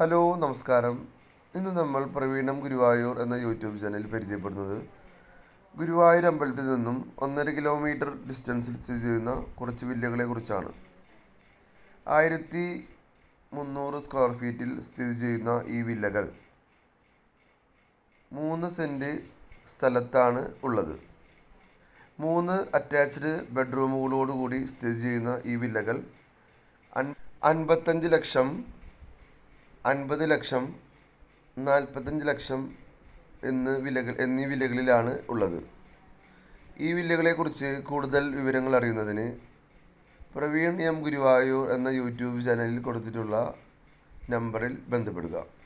Hello നമസ്കാരം. ഇന്ന് നമ്മൾ പ്രവീണം ഗുരുവായൂർ എന്ന യൂട്യൂബ് ചാനൽ പരിചയപ്പെടുന്നത്. ഗുരുവായൂർ അമ്പലത്തിൽ നിന്നും ഒന്നര കിലോമീറ്റർ ഡിസ്റ്റൻസിൽ സ്ഥിതി ചെയ്യുന്ന കുറച്ച് വില്ലകളെ കുറിച്ചാണ്. ആയിരത്തി മുന്നൂറ് സ്ക്വയർ ഫീറ്റിൽ സ്ഥിതി ചെയ്യുന്ന ഈ വില്ലകൾ മൂന്ന് സെന്റ് സ്ഥലത്താണ് ഉള്ളത്. മൂന്ന് അറ്റാച്ച്ഡ് ബെഡ്റൂമുകളോടുകൂടി സ്ഥിതി ചെയ്യുന്ന ഈ വില്ലകൾ അൻ അൻപത്തഞ്ച് ലക്ഷം അൻപത് ലക്ഷം നാൽപ്പത്തഞ്ച് ലക്ഷം എന്ന് വിലകൾ എന്നീ വിലകളിലാണ് ഉള്ളത്. ഈ വില്ലകളെക്കുറിച്ച് കൂടുതൽ വിവരങ്ങൾ അറിയുന്നതിന് പ്രവീൺ എം ഗുരുവായൂർ എന്ന യൂട്യൂബ് ചാനലിൽ കൊടുത്തിട്ടുള്ള നമ്പറിൽ ബന്ധപ്പെടുക.